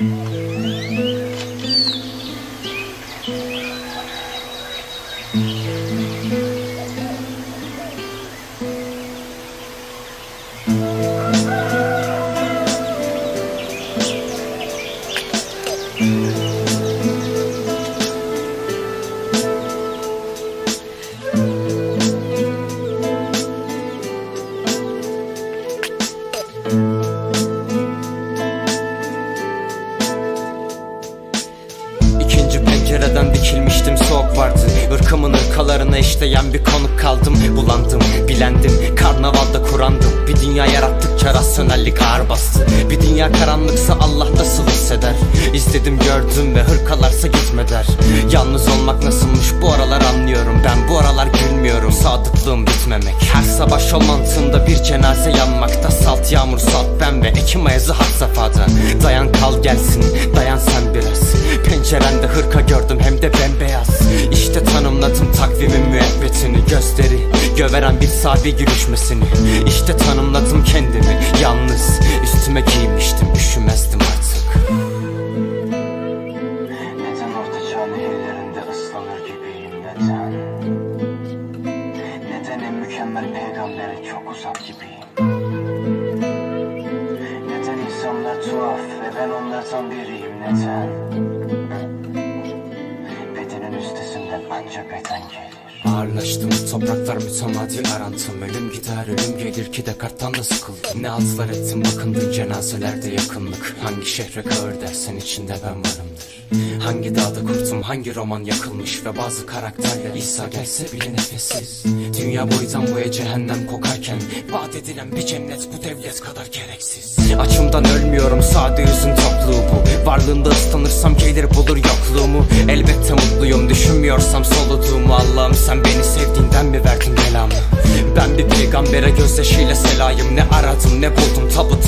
Música pencereden dikilmiştim soğuk vardı. Irkımın ırkalarına işleyen bir konuk kaldım. Bulandım, bilendim, karnavalda kurandım. Bir dünya yarattıkça rasyonellik ağır bastı. Bir dünya karanlıksa Allah nasıl hisseder. İzledim gördüm ve hırkalarsa gitme der Yalnız olmak nasılmış bu aralar anlıyorum. Ben bu aralar gülmüyorum. Sadıklığım bitmemek. Her sabah şol mantığında bir cenaze yanmakta. Salt yağmur salt ben ve Ekim ayazı had safhada. Dayan kal gelsin dayan sen biraz Pencerende hırka gördüm hem de bembeyaz İşte tanımladım takvimin müebbetini Gösteri göveren bir sabi gülüşmesini İşte tanımladım kendimi yalnız Üstüme giymiştim üşümezdim artık Neden orta çağ nehirlerinde ıslanır gibiyim neden? Neden en mükemmel peygambere çok uzak gibiyim? Tuhaf ve ben onlardan biriyim. Neden? Bedenin üstesinden ancak beden gelir. Ağırlaştım topraklar mütemadi arantım. Ölüm gider ölüm gelir ki Descartes'tan da sıkıldım. Ne altlar ettim bakındın cenazelerde yakınlık. Hangi şehre ağır dersen içinde ben varımdır Hangi dağda kurtum hangi roman yakılmış Ve bazı karakterler İsa gelse bile nefessiz. Dünya boydan boya cehennem kokarken Vaat edilen bir cennet bu devlet kadar gereksiz. Açımdan ölmüyorum sade yüzün topluğu bu. Varlığında ıslanırsam gelir bulur yokluğumu. Elbette mutluyum düşünmüyorsam soluduğumu. Allah'ım sen beni sevdiğinden mi verdin belamı Ben bir peygambere gözyaşıyla selayım. Ne aradım ne buldum tabut